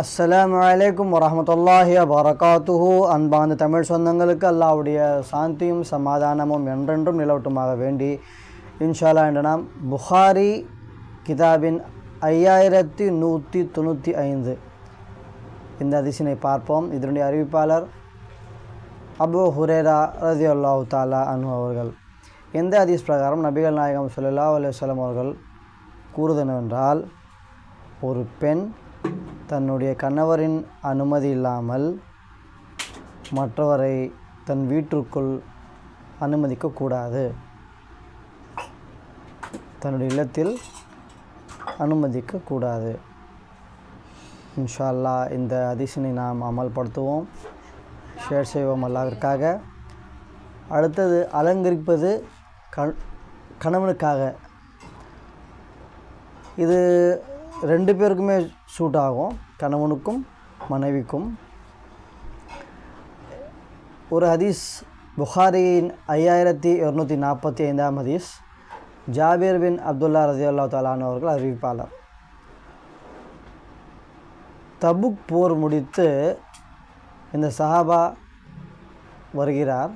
அஸ்லாம் வலைக்கம் வரமத்துல்லாஹி வரகாத்துஹு அன்பான தமிழ் சொந்தங்களுக்கு அல்லாவுடைய சாந்தியும் சமாதானமும் என்றென்றும் நிலவட்டுமாக வேண்டி இன்ஷாலா என்ற நாம் புகாரி கிதாபின் ஐயாயிரத்தி நூற்றி தொண்ணூற்றி ஐந்து இந்த அதிசினை பார்ப்போம். இதனுடைய அறிவிப்பாளர் அபு ஹுரேரா ரதி அல்லாஹு தாலா அனு அவர்கள். எந்த அதிஸ் பிரகாரம் நபிகள் நாயகம் ஸல்லல்லாஹு அலுவலம் அவர்கள் கூறுதனவென்றால் ஒரு பெண் தன்னுடைய கணவரின் அனுமதி இல்லாமல் மற்றவரை தன் வீட்டிற்குள் அனுமதிக்கக்கூடாது தன்னுடைய இல்லத்தில் அனுமதிக்கக்கூடாது இன்ஷா இந்த அதிசனை நாம் அமல்படுத்துவோம். ஷேர் செய்வோம் அல்லாவிற்காக அடுத்தது அலங்கரிப்பது கண் கணவனுக்காக. இது ரெண்டு பேருக்குமே சூட் ஆகும். கணவனுக்கும் மனைவிக்கும். ஒரு ஹதீஸ் புகாரியின் ஐயாயிரத்தி இரநூத்தி நாற்பத்தி ஐந்தாம் ஹதீஸ். ஜாபீர் பின் அப்துல்லா ரதி அல்லா தாலான் அவர்கள் அறிவிப்பாளர். தபுக் போர் முடித்து இந்த சஹாபா வருகிறார்.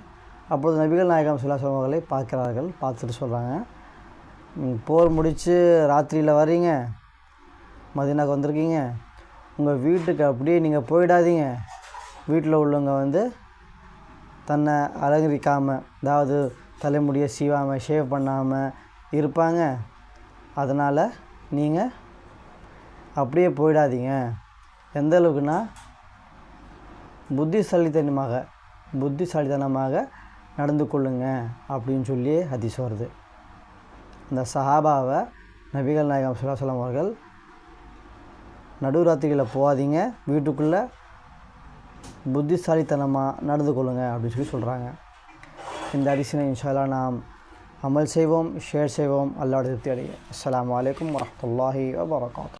அப்பொழுது நபிகள் நாயகம் சுல்லாசலம் அவர்களை பார்க்கிறார்கள். பார்த்துட்டு சொல்கிறாங்க போர் முடித்து ராத்திரியில் வரீங்க மதினாக்கு வந்திருக்கீங்க. உங்கள் வீட்டுக்கு அப்படியே நீங்கள் போயிடாதீங்க. வீட்டில் உள்ளவங்க வந்து தன்னை அலங்கரிக்காமல் அதாவது தலைமுடியை சீவாமல் ஷேவ் பண்ணாமல் இருப்பாங்க. அதனால் நீங்கள் அப்படியே போயிடாதீங்க. எந்த அளவுக்குன்னா புத்திசாலித்தனமாக புத்திசாலித்தனமாக நடந்து கொள்ளுங்க அப்படின்னு சொல்லி ஹதீஸ் வருது. இந்த சஹாபாவை நபிகள் நாயகம் சுல்லாசலம் அவர்கள் நடுராத்திரியில் போகாதீங்க. வீட்டுக்குள்ளே புத்திசாலித்தனமாக நடந்து கொள்ளுங்க அப்படின்னு சொல்லி சொல்கிறாங்க இந்த அரிசினை இன்ஷால்லா நாம் அமல் செய்வோம் ஷேர் செய்வோம். அல்லாட திருப்தி அடைய அஸ்லாம் வலைக்கம் வரமத்துல்லாஹி வபரகாத்.